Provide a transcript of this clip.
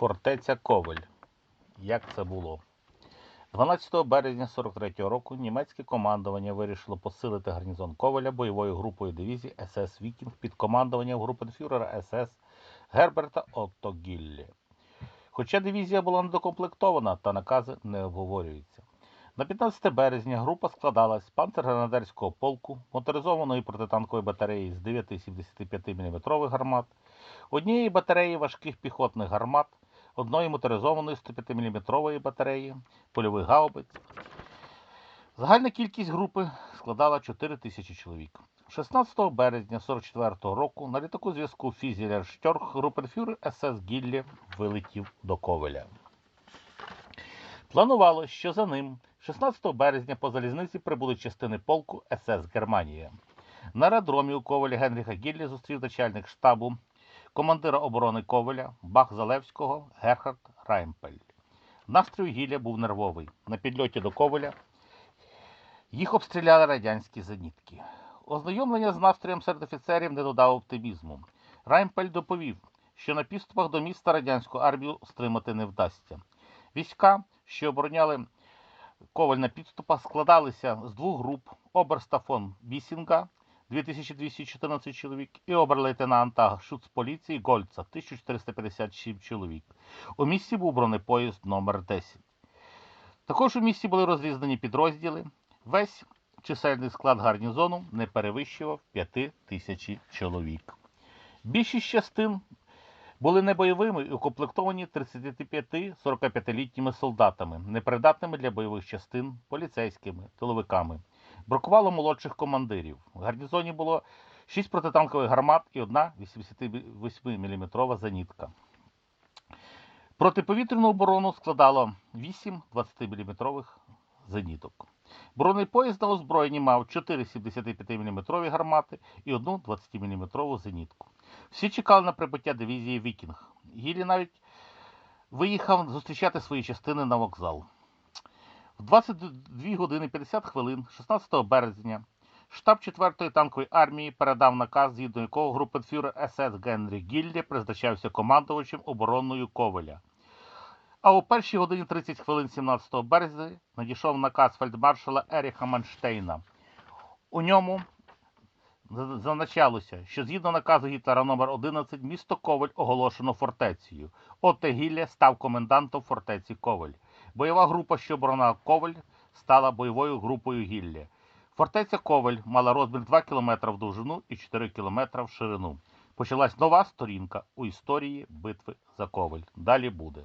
Фортеця Ковель. Як це було? 12 березня 43-го року німецьке командування вирішило посилити гарнізон Ковеля бойовою групою дивізії СС Вікінг під командуванням групенфюрера СС Герберта Отто Гіллі. Хоча дивізія була недокомплектована та накази не обговорюються. На 15 березня група складалась з панцергренадерського полку, моторизованої протитанкової батареї з 9 75 мм гармат, однієї батареї важких піхотних гармат, одної моторизованої 105 мм батареї, польових гаубиць. Загальна кількість групи складала 4 тисячі чоловік. 16 березня 44 року на літаку зв'язку Фізілер Штьорх групенфюрер СС Гіллі вилетів до Ковеля. Планувало, що за ним 16 березня по залізниці прибудуть частини полку СС Германія. На аеродромі у Ковелі Генріха Гіллі зустрів начальник штабу командира оборони Ковеля Бах Залевського Герхард Раймпель. Настрій Гілля був нервовий. На підльоті до Ковеля їх обстріляли радянські зенітки. Ознайомлення з настроєм серед офіцерів не додав оптимізму. Раймпель доповів, що на підступах до міста радянську армію стримати не вдасться. Війська, що обороняли Коваль на підступах, складалися з двох груп оберста фон Бісінга 2214 чоловік і оберлейтенанта Шуцполіції Гольца 1457 чоловік. У місті був бронепоїзд номер 10. Також у місті були розрізнені підрозділи. Весь чисельний склад гарнізону не перевищував 5 тисяч чоловік. Більшість частин були небойовими і укомплектовані 35-45-літніми солдатами, непридатними для бойових частин, поліцейськими, тиловиками. Бракувало молодших командирів. В гарнізоні було 6 протитанкових гармат і одна 88-мм зенітка. Протиповітряну оборону складало 8 20-мм зеніток. Бронепоїзд на озброєнні мав 4 75-мм гармати і одну 20-мм зенітку. Всі чекали на прибуття дивізії Вікінг. Гілі навіть виїхав зустрічати свої частини на вокзал. В 22 години 50 хвилин 16 березня штаб 4-ї танкової армії передав наказ, згідно якого групенфюрер СС Генрі Гіллі призначався командувачем оборонною Ковеля. А у першій годині 30 хвилин 17 березня надійшов наказ фельдмаршала Еріха Манштейна. У ньому зазначалося, що згідно наказу Гітлера номер 11 місто Ковель оголошено фортецею. Отте Гілля став комендантом фортеці Ковель. Бойова група, що оборонила Коваль, стала бойовою групою Гілля. Фортеця Коваль мала розмір 2 км в довжину і 4 км в ширину. Почалась нова сторінка у історії битви за Коваль. Далі буде.